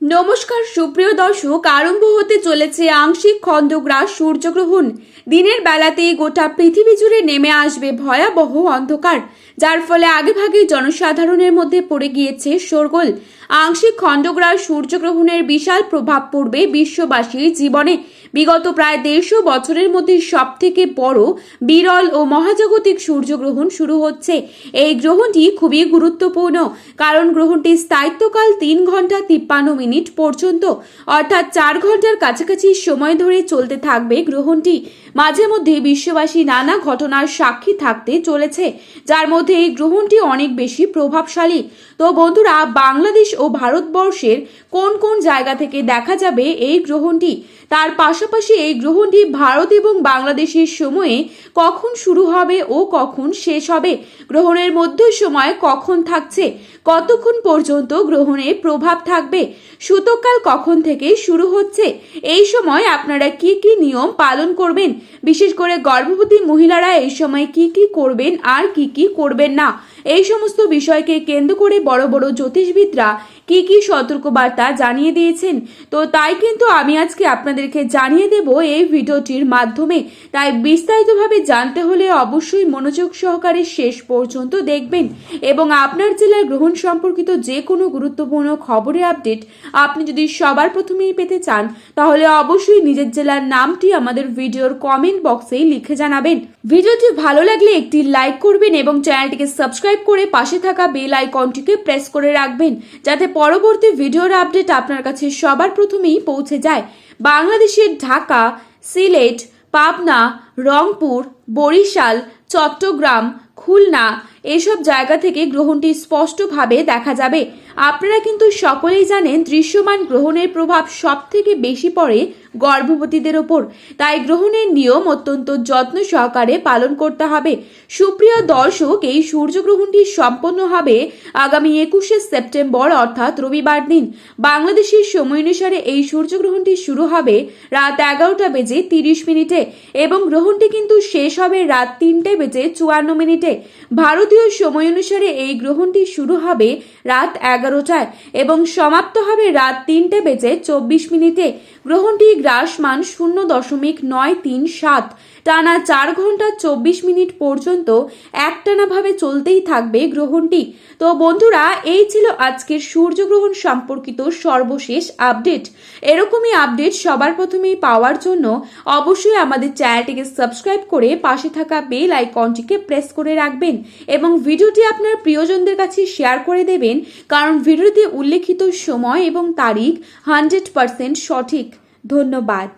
নমস্কার, সুপ্রিয় দর্শক, আরম্ভ হতে চলেছে আংশিক খণ্ডগ্রাস সূর্যগ্রহণ। দিনের বেলাতেই গোটা পৃথিবী জুড়ে নেমে আসবে ভয়াবহ অন্ধকার, যার ফলে আগেভাগেই জনসাধারণের মধ্যে পড়ে গিয়েছে শোরগোল। আংশিক খণ্ডগ্রাস সূর্যগ্রহণের বিশাল প্রভাব পড়বে বিশ্ববাসীর জীবনে। বিগত প্রায় দেড়শো বছরের মধ্যে সব থেকে বড়, বিরল ও মহাজাগতিক সূর্যগ্রহণ শুরু হচ্ছে। এই গ্রহণটি খুবই গুরুত্বপূর্ণ, কারণ গ্রহণটির স্থায়িত্বকাল তিন ঘণ্টা তিপ্পান্ন মিনিট। পর্যন্ত, অর্থাৎ চার ঘণ্টার কাছাকাছি সময় ধরে চলতে থাকবে গ্রহণটি। মাঝে মধ্যে বিশ্ববাসী নানা ঘটনার সাক্ষী থাকতে চলেছে, যার মধ্যে এই গ্রহণটি অনেক বেশি প্রভাবশালী। তো বন্ধুরা, বাংলাদেশ ও ভারতবর্ষের কোন কোন জায়গা থেকে দেখা যাবে এই গ্রহণটি? তার পাশাপাশি এই গ্রহণটি ভারত এবং বাংলাদেশের সময়ে কখন শুরু হবে ও কখন শেষ হবে? গ্রহণের মধ্য সময় কখন থাকছে? কতক্ষণ পর্যন্ত গ্রহণের প্রভাব থাকবে? সূতককাল কখন থেকে শুরু হচ্ছে? এই সময় আপনারা কি কি নিয়ম পালন করবেন? বিশেষ করে গর্ভবতী মহিলারা এই সময় কি কি করবেন আর কি কি করবেন না? এই সমস্ত বিষয়কে কেন্দ্র করে বড় বড় জ্যোতিষবিদরা কি কি সতর্কবার্তা জানিয়ে দিয়েছেন? তো তাই কিন্তু আমি আজকে আপনাদেরকে জানিয়ে দেব এই ভিডিওটির মাধ্যমে। তাই বিস্তারিতভাবে জানতে হলে অবশ্যই মনোযোগ সহকারে শেষ পর্যন্ত দেখবেন। এবং আপনার জেলার গ্রহণ সম্পর্কিত যে কোনো গুরুত্বপূর্ণ খবরের আপডেট আপনি যদি সবার প্রথমেই পেতে চান, তাহলে অবশ্যই নিজের জেলার নামটি আমাদের ভিডিওর কমেন্ট বক্সেই লিখে জানাবেন। ভিডিওটি ভালো লাগলে একটি লাইক করবেন এবং চ্যানেলটিকে সাবস্ক্রাইব করে পাশে থাকা বেল আইকনটিকে প্রেস করে রাখবেন, যাতে পরবর্তী ভিডিওর আপডেট আপনার কাছে সবার প্রথমেই পৌঁছে যায়। বাংলাদেশের ঢাকা, সিলেট, পাবনা, রংপুর, বরিশাল, চট্টগ্রাম, খুলনা, এসব জায়গা থেকে গ্রহণটি স্পষ্টভাবে দেখা যাবে। আপনারা কিন্তু সকলেই জানেন দৃশ্যমান গ্রহণের প্রভাব সব থেকে বেশি পড়ে গর্ভবতীদের ওপর। তাই গ্রহণের নিয়ম অত্যন্ত যত্ন সহকারে পালন করতে হবে। সুপ্রিয় দর্শক, এই সূর্যগ্রহণটি সম্পন্ন হবে আগামী একুশে সেপ্টেম্বর, অর্থাৎ রবিবার দিন। বাংলাদেশের সময় অনুসারে এই সূর্যগ্রহণটি শুরু হবে রাত এগারোটা বেজে তিরিশ মিনিটে এবং গ্রহণটি কিন্তু শেষ হবে রাত তিনটে বেজে চুয়ান্ন মিনিটে। ভারতীয় সময় অনুসারে এই গ্রহণটি শুরু হবে রাত এগারোটায় এবং সমাপ্ত হবে রাত তিনটে বেজে চব্বিশ মিনিটে। গ্রহণটি গ্রাসমান শূন্য দশমিক নয় তিন সাত। টানা চার ঘণ্টা চব্বিশ মিনিট পর্যন্ত একটানাভাবে চলতেই থাকবে গ্রহণটি। তো বন্ধুরা, এই ছিল আজকের সূর্যগ্রহণ সম্পর্কিত সর্বশেষ আপডেট। এরকমই আপডেট সবার প্রথমেই পাওয়ার জন্য অবশ্যই আমাদের চ্যানেলটিকে সাবস্ক্রাইব করে পাশে থাকা বেল আইকনটিকে প্রেস করে রাখবেন এবং ভিডিওটি আপনার প্রিয়জনদের কাছে শেয়ার করে দেবেন। কারণ ভিডিওতে উল্লেখিত সময় এবং তারিখ হান্ড্রেড পার্সেন্ট সঠিক। ধন্যবাদ।